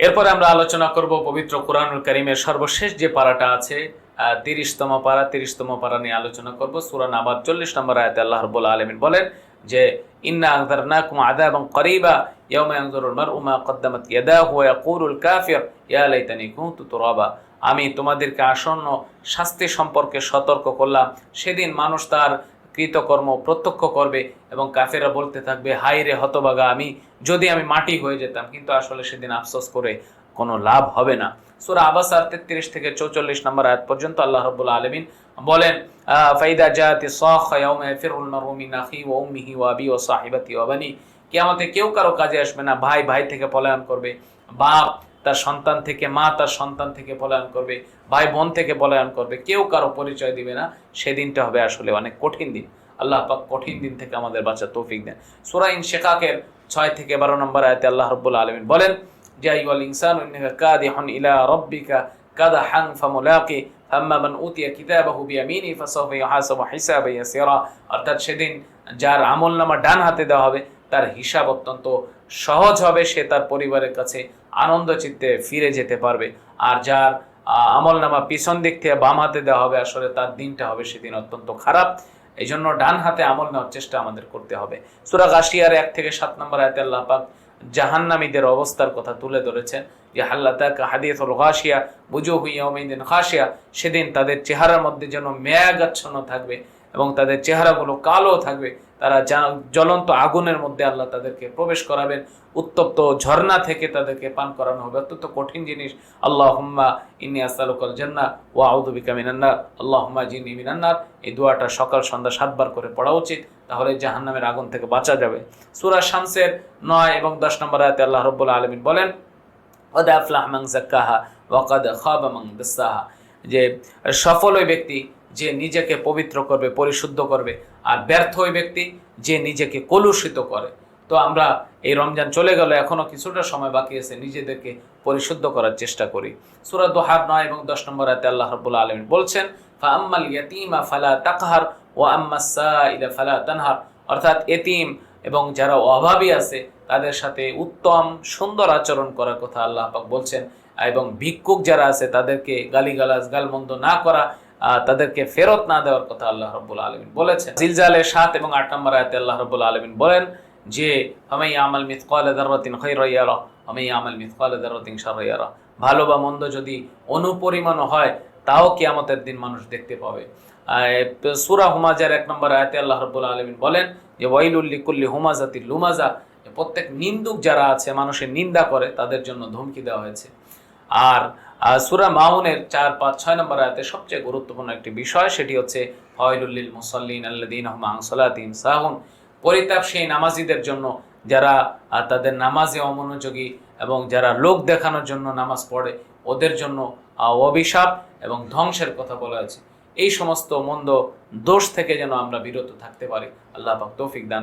এরপরে আমরা আলোচনা করব পবিত্র কোরআনুল করিমের সর্বশেষ যে পারাটা আছে তিরিশতম পারা তিরিশতম পারা নিয়ে আলোচনা করব। সুরান আবার চল্লিশ নম্বর আয়াতে আল্লাহ রব্বুল আলমিন বলেন যে, ইন্না আনজারনাকুম আযাবান করিবা ইয়াওমা ইয়ানজুরুল মারউ মা কদ্দামাত ইয়াদাহু ওয়া ইয়াকুলুল কাফির, ইয়া লাইতানি কুনতু তুরাবা। আমি তোমাদেরকে আসন্ন শাস্তি সম্পর্কে সতর্ক করলাম। সেদিন মানুষ তার কৃতকর্ম প্রত্যক্ষ করবে এবং কাফেরা বলতে থাকবে হাই রে হতবাগা আমি, যদি আমি মাটি হয়ে যেতাম, কিন্তু আসলে সেদিন আফসোস করে কোনো লাভ হবে না। সুরা আবাসার তেত্রিশ থেকে চৌচল্লিশ নম্বর আয়াত পর্যন্ত আল্লাহ রব্বুল আলমিন বলেন ফাইদা জাতি সাখ ইয়াউমা ইয়াফিরুল মারউ মিন আখি ওয়া উম্মিহি ওয়া আবি ওয়া সাহিবাতি ওয়া বানি। কিয়ামতে কেউ কারও কাজে আসবে না, ভাই ভাই থেকে পলায়ন করবে। বাপ তার সন্তান থেকে, মা তার সন্তান থেকে পলায়ন করবে, ভাই বোন থেকে পলায়ন করবে, কেউ কারও পরিচয় দিবে না। সেদিনটা হবে আসলে অনেক কঠিন দিন। আল্লাহ পাক কঠিন দিন থেকে আমাদের বাঁচার তৌফিক দেন। সূরা শেখাকের ছয় থেকে বারো নম্বর আয়াতে আল্লাহ রাব্বুল আলামিন বলেন আইয়ুল ইনসানু কাদিহুন ইলা রাব্বিকা কাদাহান ফামুলাকি ফাম্মা মান উতিয়া কিতাবাহু বিয়ামিনি ফাসাউফা ইউহাসাবু হিসাবান ইয়াসিরা। অর্থাৎ সেদিন যার আমলনামা ডান হাতে দেওয়া হবে, তার হিসাব অত্যন্ত সহজ হবে, সে তার পরিবারের কাছে আনন্দ চিত্তে ফিরে যেতে পারবে। আর যার আমল নামা পিছন দিক থেকে বাম হাতে দেওয়া হবে, আসলে তার দিনটা হবে সেদিন অত্যন্ত খারাপ। এই জন্য ডান হাতে আমল নেওয়ার চেষ্টা আমাদের করতে হবে। সুরা গাশিয়ার এক থেকে সাত নম্বর আয়তে আল্লাহ পাক জাহান্নামীদের অবস্থার কথা তুলে ধরেছেন। যে হাল্লাতাকা হাদিয়াতুল গাশিয়া বুজু হুইয়াউমিদিন খাসিয়া সেদিন তাদের চেহারার মধ্যে যেন মেয়াগাচ্ছন্ন থাকবে। এবং তাদের চেহারাগুলো কালো থাকবে, তারা জ্বলন্ত আগুনের মধ্যে আল্লাহ তাদেরকে প্রবেশ করাবেন। উত্তপ্ত ঝর্ণা থেকে তাদেরকে পান করানো হবে। অত্যন্ত কঠিন জিনিস। আল্লাহ হুম্মা ইনি আসালুকল জান্না ও আউদুবিকা মিনান্নার আল্লাহ হুম্মা জিনি মিনান্নার এই দোয়াটা সকাল সন্ধ্যা সাতবার করে পড়া উচিত, তাহলে জাহান্নামের আগুন থেকে বাঁচা যাবে। সুরা শামসের নয় এবং দশ নম্বর আয়াতে আল্লাহ রব্বুল্লা আলমিন বলেন ওদা মাং জাক্কাহা ওয়াকাদ খাব মাং দাসাহা। যে সফল ওই ব্যক্তি যে নিজেকে পবিত্র করবে, পরিশুদ্ধ করবে আর ব্যর্থ ওই ব্যক্তি যে নিজেকে কলুষিত করে। তো আমরা এই রমজান চলে গেল, এখনও কিছুটা সময় বাকি আছে, নিজেদেরকে পরিশুদ্ধ করার চেষ্টা করি। সূরা দোহার নয় এবং দশ নম্বর আয়াতে আল্লাহ রাব্বুল আলামিন বলছেন ফাআম্মাল ইয়াতীমা ফালা তাকহার ওয়া আম্মাস সাইলা ফালা তানহার। অর্থাৎ এতিম এবং যারা অভাবী আছে, তাদের সাথে উত্তম, সুন্দর আচরণ করার কথা আল্লাহ পাক বলছেন। এবং ভিক্ষুক যারা আছে, তাদেরকে গালিগালাজ, গালমন্দ না করা তাদেরকে ফেরত না দেওয়ার কথা আল্লাহ রব্বুল আলমিন বলেছেন। জিলজালের সাত এবং আট নম্বর আয়াতে আল্লাহ রব্বুল আলমিন বলেন যে আমি আমাল মিথকাল দাররাতিন খৈরাইয়ারা আমি আমাল মিথকাল দাররাতিন শারাইয়ারা ভালো বা মন্দ যদি অনুপরিমাণ হয়, তাও কিয়ামতের দিন মানুষ দেখতে পাবে। সুরা হুমাজার এক নম্বর আয়াতে আল্লাহ রব্বুল আলমিন বলেন যে ওয়াইলুল্লি কুল্লি হুমাজাতি লুমাজা। প্রত্যেক নিন্দুক যারা আছে, মানুষের নিন্দা করে, তাদের জন্য ধমকি দেওয়া হয়েছে। আর সুরা মাউনের চার, পাঁচ, ছয় নম্বর আয়াতে সবচেয়ে গুরুত্বপূর্ণ একটি বিষয় সেটি হচ্ছে, ফয়লুল্লিল মুসল্লিন আল্লাদিন আহমাং সালাতিন সাহুন। পরিতাপ সেই নামাজিদের জন্য যারা তাদের নামাজে অমনোযোগী এবং যারা লোক দেখানোর জন্য নামাজ পড়ে, ওদের জন্য অভিশাপ এবং ধ্বংসের কথা বলা আছে এই সমস্ত মন্দ দোষ থেকে যেন আমরা বিরত থাকতে পারি। আল্লাহ পাক তৌফিক দান